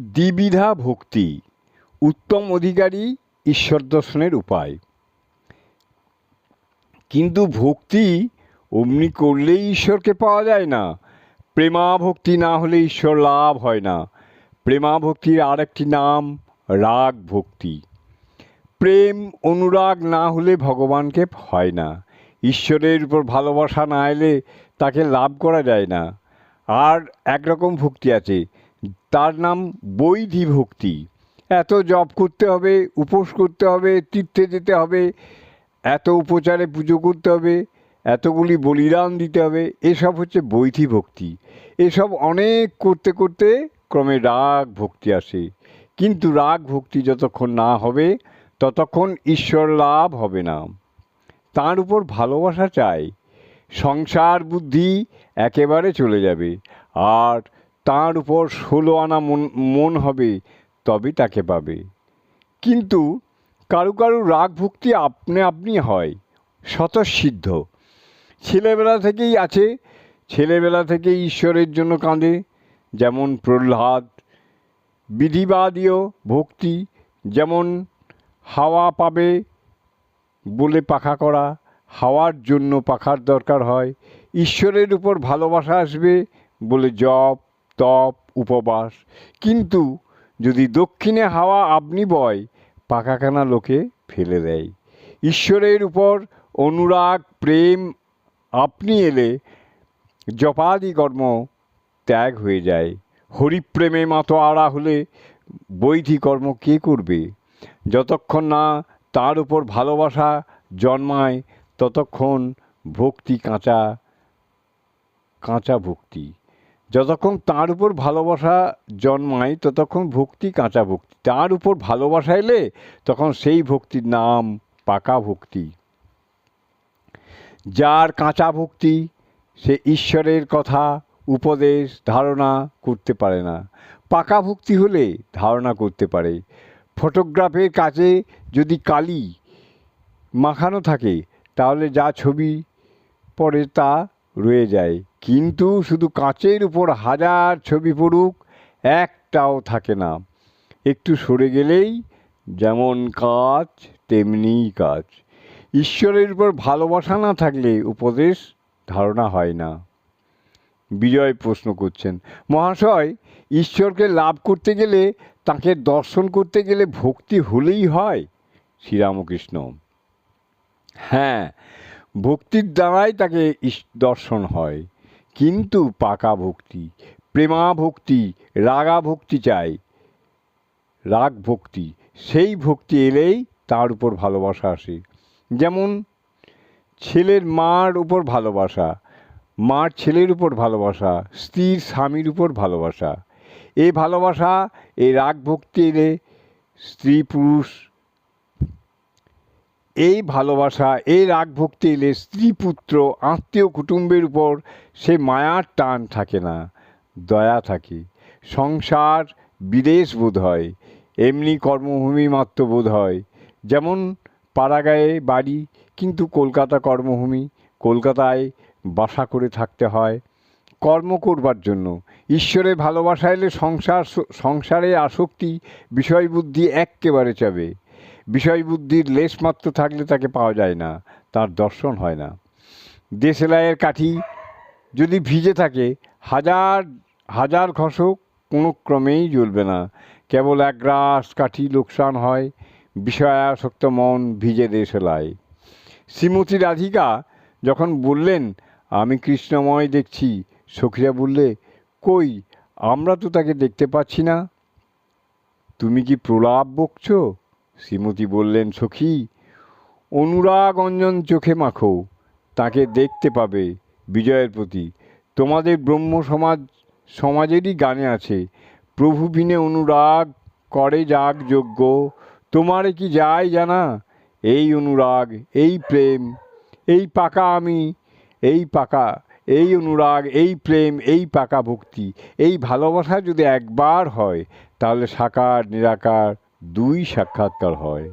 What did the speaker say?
দ্বিবিধা ভক্তি, উত্তম অধিকারী, ঈশ্বর দর্শনের উপায়। কিন্তু ভক্তি অমনি করলেই ঈশ্বরকে পাওয়া যায় না। প্রেমা ভক্তি না হলে ঈশ্বর লাভ হয় না। প্রেমা ভক্তির আরেকটি নাম, রাগ ভক্তি। প্রেম অনুরাগ না হলে ভগবানকে হয় না। ঈশ্বরের উপর ভালোবাসা না এলে তাকে লাভ করা যায় না। আর একরকম ভক্তি আছে তার নাম বৈধি ভক্তি এত জপ করতে হবে, উপোস করতে হবে, তীর্থে যেতে হবে, এত উপচারে পুজো করতে হবে, এতগুলি বলিদান দিতে হবে, এসব হচ্ছে বৈধি ভক্তি এসব অনেক করতে করতে ক্রমে রাগ ভক্তি আসে। কিন্তু রাগ ভক্তি যতক্ষণ না হবে, ততক্ষণ ঈশ্বর লাভ হবে না। তার উপর ভালোবাসা চাই সংসার বুদ্ধি একেবারে চলে যাবে। আর তার উপর ষোলো আনা মন মন হবে, তবে তাকে পাবে। কিন্তু কারু কারু রাগ ভক্তি আপনি আপনি হয়, স্বতঃসিদ্ধ। ছেলেবেলা থেকেই আছে, ছেলেবেলা থেকে ঈশ্বরের জন্য কাঁদে, যেমন প্রহ্লাদ। বিধিবাদীয় ভক্তি, যেমন হাওয়া পাবে বলে পাখা করা, হাওয়ার জন্য পাখার দরকার হয়, ঈশ্বরের উপর ভালোবাসা আসবে বলে জপ তপ, উপবাস। কিন্তু যদি দক্ষিণে হাওয়া আপনি বয় পাখাখানা লোকে ফেলে দেয়। ঈশ্বরের উপর অনুরাগ, প্রেম, আপনি এলে জপাদি কর্ম ত্যাগ হয়ে যায়। হরিপ্রেমে মাতোয়ারা হলে বৈধি কর্ম কে করবে? যতক্ষণ না তার উপর ভালোবাসা জন্মায়, ততক্ষণ ভক্তি কাঁচা কাঁচা ভক্তি। যতক্ষণ তার উপর ভালোবাসা জন্মায়, ততক্ষণ ভক্তি কাঁচা ভক্তি। তার উপর ভালোবাসা এলে তখন সেই ভক্তির নাম পাকা ভক্তি। যার কাঁচা ভক্তি, সে ঈশ্বরের কথা, উপদেশ, ধারণা করতে পারে না। পাকা ভক্তি হলে ধারণা করতে পারে। ফটোগ্রাফের কাছে যদি কালি মাখানো থাকে, তাহলে যা ছবি পড়ে তা রয়ে যায়। কিন্তু শুধু কাঁচের উপর হাজার ছবি পড়ুক, একটাও থাকে না। একটু সরে গেলেই যেমন কাজ, তেমনি কাজ। ঈশ্বরের উপর ভালোবাসা না থাকলে উপদেশ ধারণা হয় না। বিজয় প্রশ্ন করছেন, মহাশয়, ঈশ্বরকে লাভ করতে গেলে, তাকে দর্শন করতে গেলে ভক্তি হলেই হয়? শ্রীরামকৃষ্ণ। হ্যাঁ ভক্তির দ্বারাই তাকে দর্শন হয়। কিন্তু পাকা ভক্তি, প্রেমা ভক্তি, রাগা ভক্তি চাই। রাগ ভক্তি, সেই ভক্তি এলেই তার উপর ভালোবাসা আসে। যেমন ছেলের মার উপর ভালোবাসা, মার ছেলের উপর ভালোবাসা, স্ত্রীর স্বামীর উপর ভালোবাসা। এই ভালোবাসা এই রাগ ভক্তি এলে স্ত্রী পুরুষ এই ভালোবাসা, এই রাগ ভক্তি এলে স্ত্রী পুত্র, আত্মীয় কুটুম্বের উপর সে মায়ার টান থাকে না, দয়া থাকে। সংসার বিদেশ বোধ হয়, এমনি কর্মভূমি মাত্র বোধ হয়। যেমন পাড়াগাঁয়ে বাড়ি, কিন্তু কলকাতা কর্মভূমি, কলকাতায় বাসা করে থাকতে হয়। কর্ম করবার জন্য। ঈশ্বরের ভালোবাসা এলে সংসার, সংসারে আসক্তি বিষয় বুদ্ধি এক্কেবারে চাবে। বিষয় বুদ্ধির লেশমাত্র থাকলে তাকে পাওয়া যায় না, তার দর্শন হয় না। দেশলাইয়ের কাঠি যদি ভিজে থাকে, হাজার হাজার ঘষক কোনো ক্রমেই জ্বলবে না। কেবল এক গ্রাস কাঠি লোকসান হয়, বিষয়াসক্ত মন ভিজে দেশলায় শ্রীমতী রাধিকা যখন বললেন, আমি কৃষ্ণময় দেখছি সখীরা বললে, কই, আমরা তো তাকে দেখতে পাচ্ছি না। তুমি কি প্রলাপ বকছো? শ্রীমতী বললেন, সখী, অনুরাগ অঞ্জন চোখে মাখো, তাকে দেখতে পাবে বিজয়ের প্রতি। তোমাদের ব্রহ্ম সমাজ, সমাজেরই গানে আছে, প্রভু বিনে অনুরাগ করে যাগ যোগ্য। তোমারে কি যায় জানা? এই অনুরাগ, এই প্রেম, এই পাকা আমি, এই পাকা, এই অনুরাগ, এই প্রেম, এই পাকা ভক্তি, এই ভালোবাসা যদি একবার হয়, তাহলে সাকার, নিরাকার দুই সাক্ষাৎকার হয়।